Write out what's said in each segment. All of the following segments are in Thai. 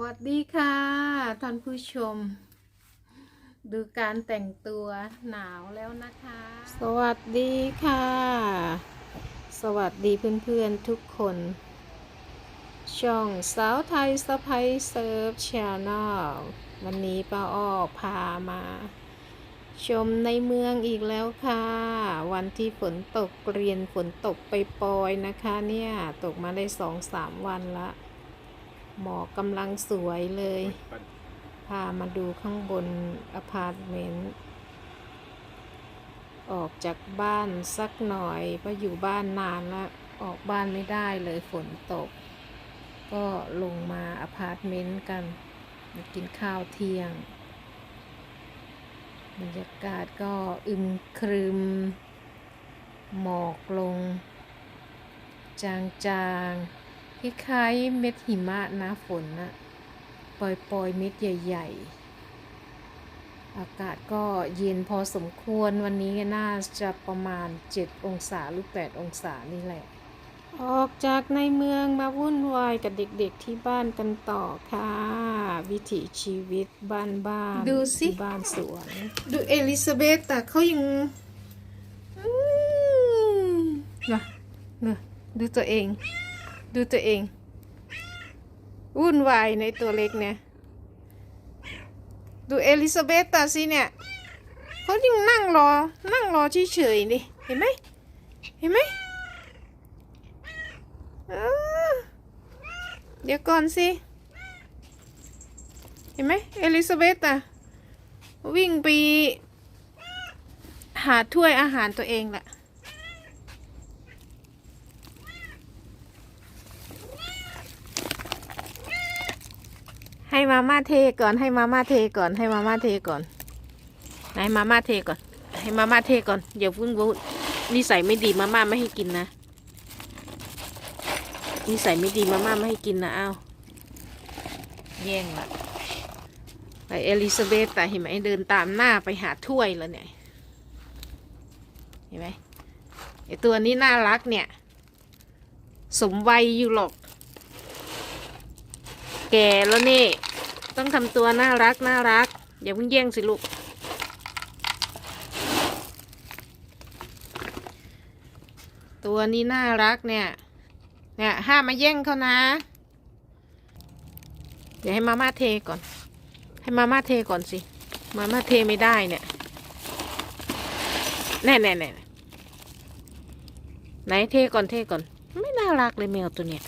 วัสดีค่ะท่านผู้ชม ดูการแต่งตัวหนาวแล้วนะคะ สวัสดีค่ะ สวัสดีเพื่อนๆทุกคน ช่องสาวไทยสะพายเซิร์ฟชาแนลวันนี้ป้าอ้อพามา ชมในเมืองอีกแล้วค่ะ วันที่ฝนตกเรียนฝนตกไปปอยนะคะเนี่ย ตกมาได้สองสามวันละ หมอกกำลังสวยเลย พามาดูข้างบนอพาร์ตเมนต์ ออกจากบ้านสักหน่อย เพราะอยู่บ้านนานแล้วออกบ้านไม่ได้เลยฝนตก ก็ลงมาอพาร์ตเมนต์กันมากินข้าวเที่ยง บรรยากาศก็อึมครึม หมอกลง จางๆ คล้ายๆเม็ดหิมะนะฝนนะปล่อยๆเม็ดใหญ่ ๆ อากาศก็เย็นพอสมควรวันนี้น่าจะประมาณ 7 องศาหรือ 8 องศานี่แหละ ออกจากในเมืองมาวุ่นวายกับเด็กๆที่บ้านกันต่อค่ะ วิถีชีวิตบ้านบ้านๆดูสิที่บ้านสวน ดูเอลิซาเบธแต่เขายังอืมนะนะดูตัวเอง ดูตัวเอง วุ่นวายในตัวเล็กเนี่ย ดูเอลิซาเบธตาสิเนี่ยเขายังนั่งรอ นั่งรอเฉยๆนี่เห็นไหมเห็นไหมเออเดี๋ยวก่อนสิ เห็นไหมเอลิซาเบธอะวิ่งไปหาถ้วยอาหารตัวเองแหละ ให้มาม่าเทก่อน ให้มาม่าเทก่อน ให้มาม่าเทก่อนไหนมาม่าเทก่อน ให้มาม่าเทก่อนอย่าพิ่งพูดนิสัยไม่ดีมาม่าไม่ให้กินนะนิสัยไม่ดีมาม่าไม่ให้กินนะอ้าวแย่งละไปเอลิซาเบธแต่เห็นไหมเดินตามหน้าไปหาถ้วยแล้วเนี่ยเห็นไหมไอตัวนี้น่ารักเนี่ย สมวัยอยู่หรอก แก่แล้วนี่ ต้องทำตัวน่ารักน่ารัก อย่าเพิ่งแย่งสิลูก ตัวนี้น่ารักเนี่ย เนี่ยห้ามมาแย่งเขานะ เดี๋ยวให้มาม่าเทก่อน ให้มาม่าเทก่อนสิ มาม่าเทไม่ได้เนี่ย แน่แน่แน่ไหนเทก่อนเทก่อน ไม่น่ารักเลยแมวตัวเนี้ย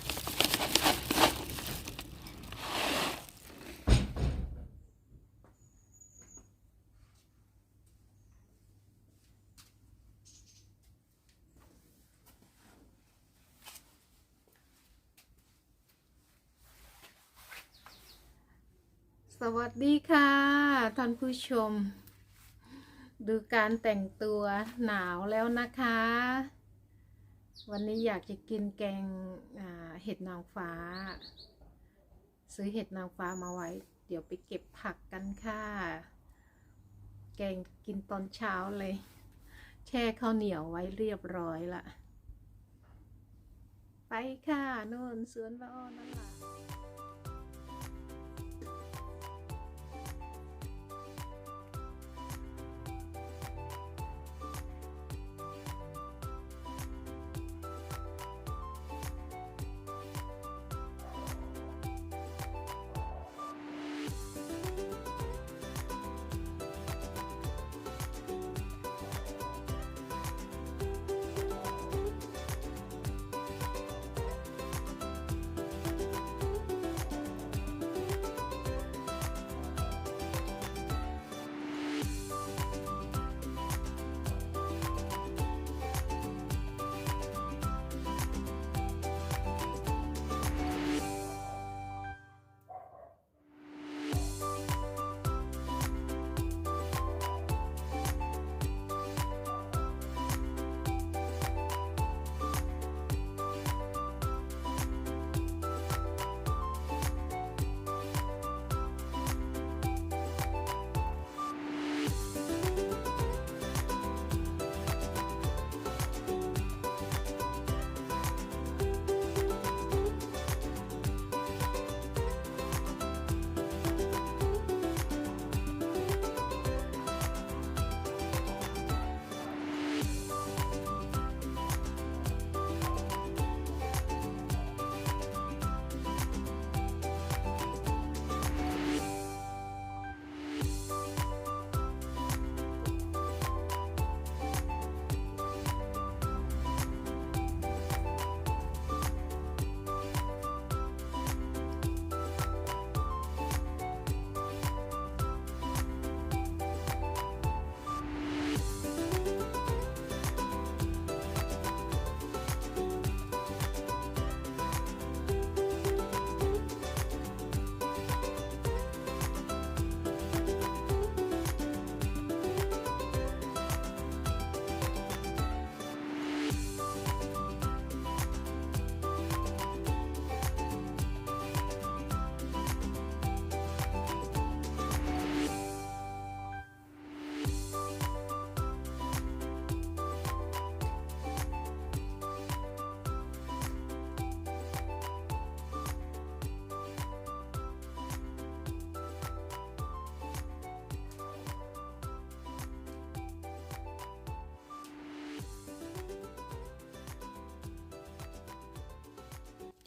ดีค่ะท่านผู้ชม ดูการแต่งตัวหนาวแล้วนะคะ วันนี้อยากจะกินแกงเห็ดนางฟ้า ซื้อเห็ดนางฟ้ามาไว้ เดี๋ยวไปเก็บผักกันค่ะ แกงกินตอนเช้าเลย แช่ข้าวเหนียวไว้เรียบร้อยละไปค่ะโน่นสวนบ้าอ้อนั่นล่ะ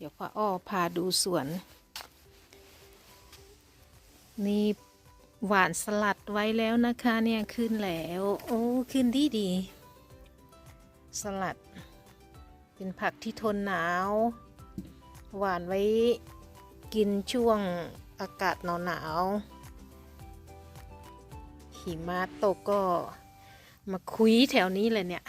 ดี๋ยวพ่ออ้อพาดูสวน นี่หวานสลัดไว้แล้วนะคะเนี่ยขึ้นแล้ว โอ้ขึ้นดีดี สลัด เป็นผักที่ทนหนาว หวานไว้กินช่วงอากาศหนาวๆหิมะตกก็มาคุยแถวนี้เลยเนี่ย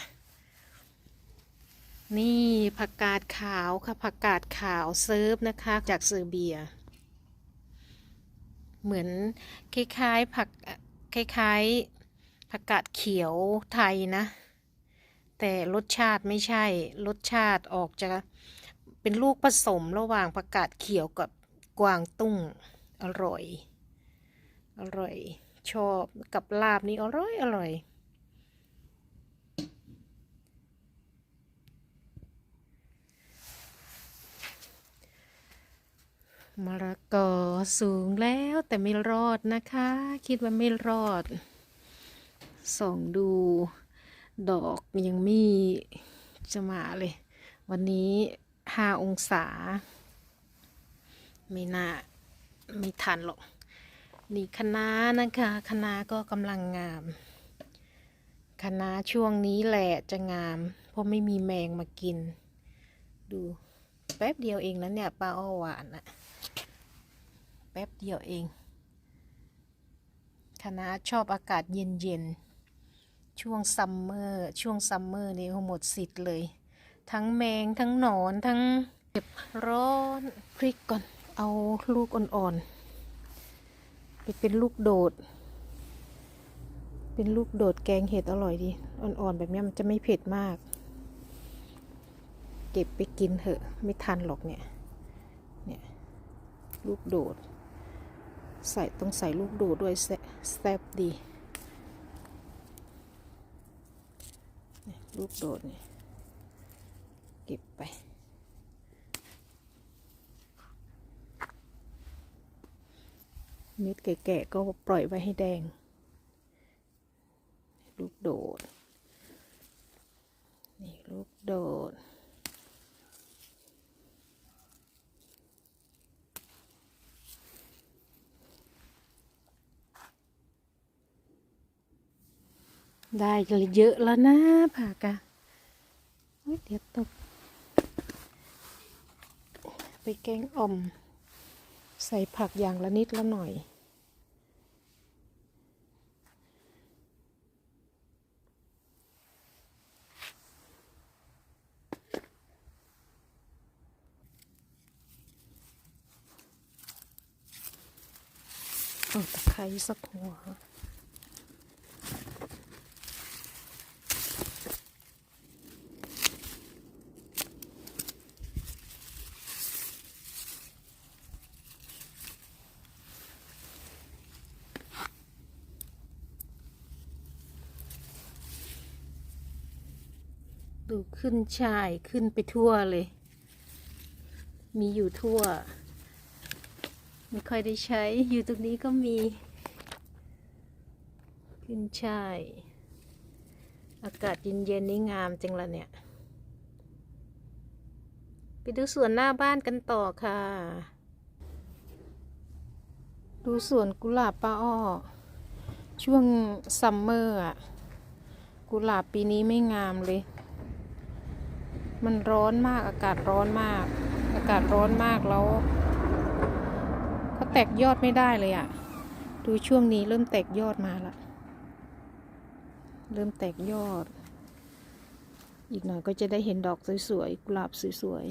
นี่ผักกาดขาวค่ะผักกาดขาวเซิร์ฟนะคะ จากเซอร์เบีย เหมือนคล้ายๆผักคล้ายๆผักกาดเขียวไทยนะ แต่รสชาติไม่ใช่ รสชาติออกจะเป็นลูกผสมระหว่างผักกาดเขียวกับกวางตุ้งอร่อย อร่อย ชอบกับลาบนี่อร่อยอร่อย มะละกอสูงแล้วแต่ไม่รอดนะคะ คิดว่าไม่รอด ส่องดูดอกยังมีจะมาเลย วันนี้ห้าองศา ไม่น่าไม่ทันหรอก นี่คะน้านะคะคะน้าก็กำลังงามคะน้าช่วงนี้แหละจะงาม เพราะไม่มีแมงมากิน ดูแป๊บเดียวเองนะเนี่ยปลาอ้อหวานอะ แป๊บเดียวเองคณะชอบอากาศเย็นๆ ช่วงซัมเมอร์ ช่วงซัมเมอร์นี่หมดสิทธิ์เลย ทั้งแมง ทั้งหนอน ทั้งเจ็บร้อน พริกก่อน เอาลูกอ่อนๆ ไปเป็นลูกโดด เป็นลูกโดดแกงเห็ดอร่อยดี อ่อนๆ แบบนี้มันจะไม่เผ็ดมาก เก็บไปกินเถอะ ไม่ทันหรอกเนี่ย เนี่ย ลูกโดด ใส่ต้องใส่ลูกโดดด้วยแซ่แซบดีลูกโดดเนี่ยเก็บไป เม็ดแก่ๆก็ปล่อยไว้ให้แดง ลูกโดด นี่ลูกโดด ได้เยอะแล้วนะผักอะเดี๋ยวตก ไปแกงอ่อม ใส่ผักอย่างละนิดละหน่อย เอาตะไคร้สักหัว ดูขึ้นชายขึ้นไปทั่วเลย มีอยู่ทั่ว ไม่ค่อยได้ใช้ อยู่ตรงนี้ก็มี ขึ้นชาย อากาศเย็นๆนี่งามจังละเนี่ย ไปดูสวนหน้าบ้านกันต่อค่ะ ดูสวนกุหลาบป้าอ้อ ช่วงซัมเมอร์อะกุหลาบปีนี้ไม่งามเลย มันร้อนมากอากาศร้อนมาก อากาศร้อนมากแล้วเขาแตกยอดไม่ได้เลยอะ่ะ ดูช่วงนี้เริ่มแตกยอดมาละเริ่มแตกยอด อีกหน่อยก็จะได้เห็นดอกสวยๆกุหลาบสวย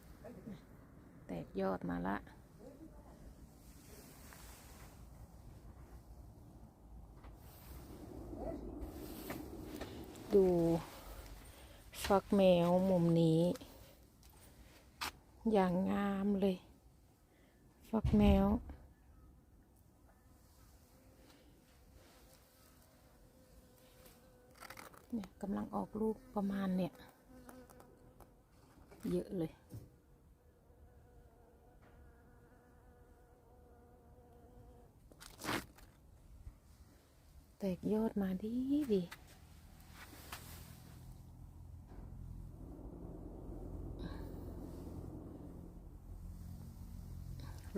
ๆแตกยอดมาละดู ฟักแมวมุมนี้ อย่างงามเลย ฟักแมว เนี่ยกำลังออกลูกประมาณเนี่ย เยอะเลยแตกยอดมาดีดี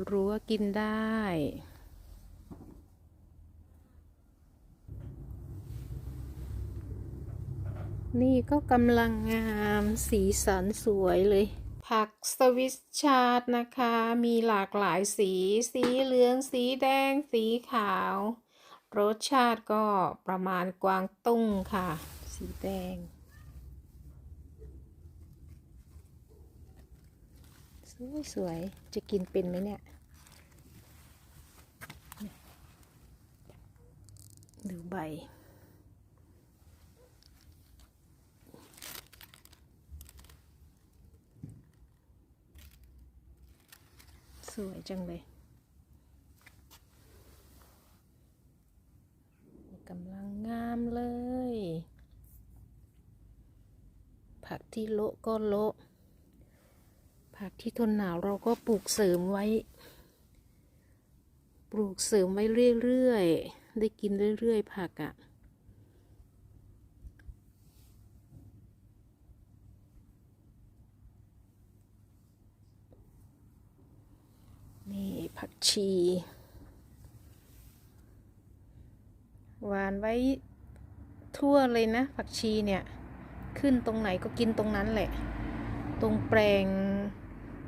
รั้วกินได้ นี่ก็กำลังงามสีสันสวยเลย ผักสวิสชาร์ดนะคะ มีหลากหลายสี สีเหลือง สีแดง สีขาว รสชาติก็ประมาณกวางตุ้งค่ะ สีแดง สวยสวยๆจะกินเป็นไหมเนี่ย ดูใบ สวยจังเลยกำลังงามเลย ผักที่โละก็โละ ผักที่ทนหนาวเราก็ปลูกเสริมไว้ ปลูกเสริมไว้เรื่อยๆ ได้กินเรื่อยๆ ผักอะ่ะ นี่ผักชี หวานไว้ทั่วเลยนะ ผักชีเนี่ย ขึ้นตรงไหนก็กินตรงนั้นแหละ ตรงแปลง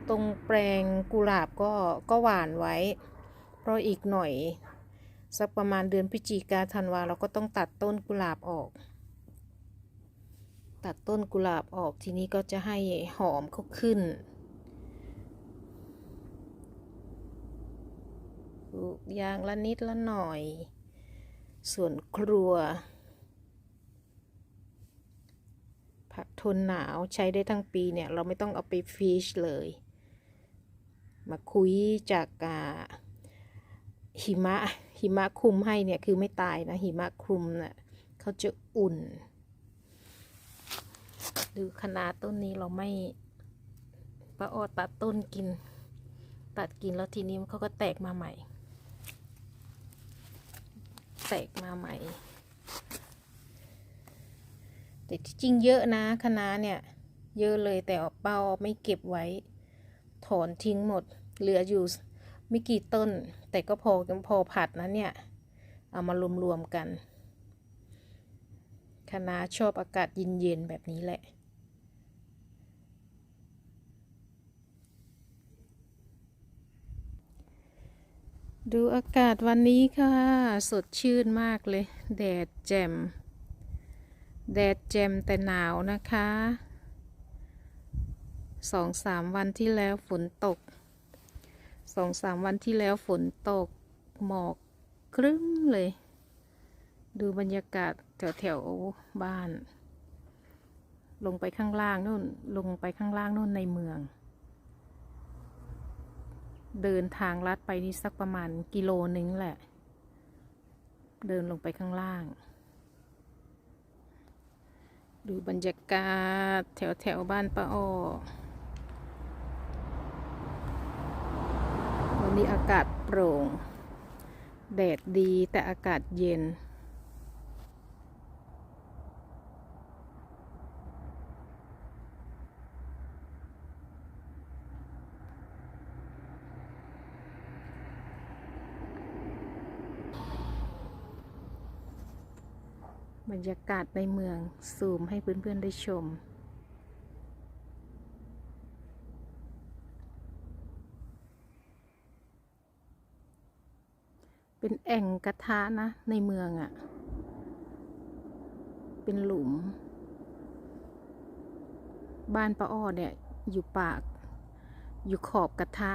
ตรงแปลงกุหลาบก็ก็หวานไว้ เพราะอีกหน่อย สักประมาณเดือนพฤศจิกาธันวาเราก็ต้องตัดต้นกุหลาบออก ตัดต้นกุหลาบออกทีนี้ก็จะให้หอมเขาขึ้นปลูกอย่างละนิดละหน่อย ส่วนครัว ผักทนหนาวใช้ได้ทั้งปีเนี่ย เราไม่ต้องเอาไปฟีชเลย มาคุยจากหิมะหิมะคลุมให้เนี่ยคือไม่ตายนะหิมะคลุมเนะ่ะเขาจะอุ่นดูขนาดต้นนี้เราไม่ป้าออตัดต้นกิน ตัดกินแล้วทีนี้มันเขาก็แตกมาใหม่ แตกมาใหม่ แต่จริงเยอะนะคะน้าเนี่ย เยอะเลยแต่เป้าไม่เก็บไว้ ถอนทิ้งหมด เหลืออยู่ไม่กี่ต้น แต่ก็พอพอผัดนะเนี่ย เอามารวมๆกันคณะชอบอากาศเย็นๆแบบนี้แหละ ดูอากาศวันนี้ค่ะ สดชื่นมากเลย แดดแจ่ม แดดแจ่มแต่หนาวนะคะ สองสามวันที่แล้วฝนตกสองสามวันที่แล้วฝนตกหมอกครึ้มเลย ดูบรรยากาศแถวแถวบ้าน ลงไปข้างล่างนู่นลงไปข้างล่างนู่นในเมือง เดินทางลัดไปนี่สักประมาณกิโลนึงแหละ เดินลงไปข้างล่างดูบรรยากาศแถวแถวบ้านป้าอ้อวั นี้อากาศโปร่ง แดดดีแต่อากาศเย็น บรรยากาศในเมืองซูมให้เพื่อนๆได้ชม เป็นแอ่งกระทะนะ ในเมืองอะ่ะ เป็นหลุม บ้านป้าอ้อเนี่ย อยู่ปาก อยู่ขอบกระทะ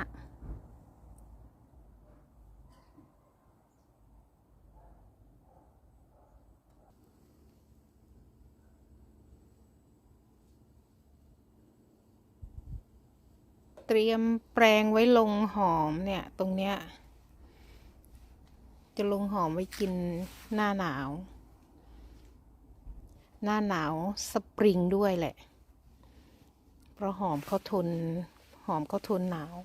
เตรียมแปลงไว้ลงหอมเนี่ย ตรงเนี้ย จะลงหอมไว้กินหน้าหนาว หน้าหนาวสปริงด้วยแหละ เพราะหอมเขาทน หอมเขาทนหนาว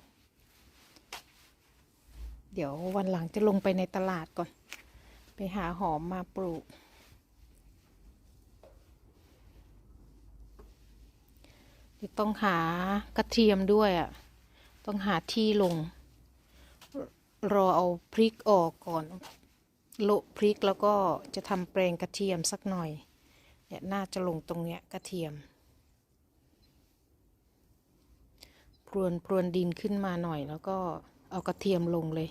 เดี๋ยววันหลังจะลงไปในตลาดก่อน ไปหาหอมมาปลูกเดี๋ยวต้องหากระเทียมด้วยอะ ต้องหาที่ลง รอเอาพริกออกก่อนโละพริกแล้วก็จะทำแปลงกระเทียมสักหน่อยเนี่ยน่าจะลงตรงเนี้ยกระเทียมพรวนพรวนดินขึ้นมาหน่อยแล้วก็เอากระเทียมลงเลย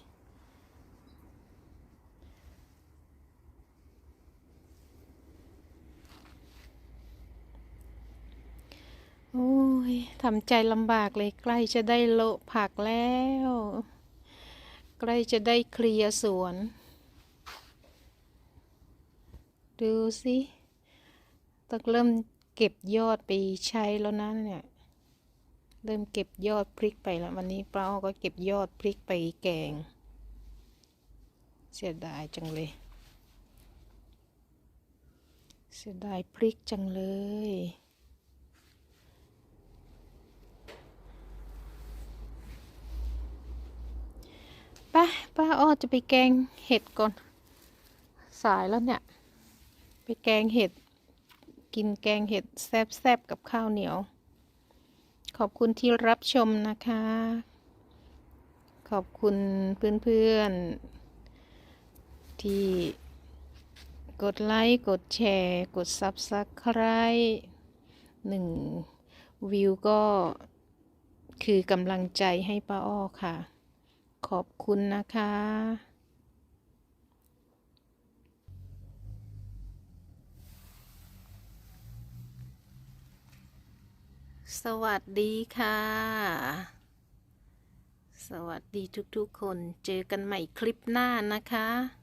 โอ้ยทำใจลำบากเลยใกล้จะได้โละผักแล้ว ใกล้จะได้เคลียร์สวน ดูสิต้องเริ่มเก็บยอดไปใช้แล้วนะเนี่ย เริ่มเก็บยอดพริกไปแล้ว วันนี้ป้าก็เก็บยอดพริกไปแกง เสียดายจังเลย เสียดายพริกจังเลย ป้าอ้อจะไปแกงเห็ดก่อน สายแล้วเนี่ย ไปแกงเห็ด กินแกงเห็ดแซ่บๆกับข้าวเหนียว ขอบคุณที่รับชมนะคะ ขอบคุณเพื่อนๆ ที่กดไลค์ กดแชร์ กด Subscribe หนึ่งวิวก็คือกำลังใจให้ป้าอ้อค่ะ ขอบคุณนะคะสวัสดีค่ะ สวัสดีทุกๆคน เจอกันใหม่คลิปหน้านะคะ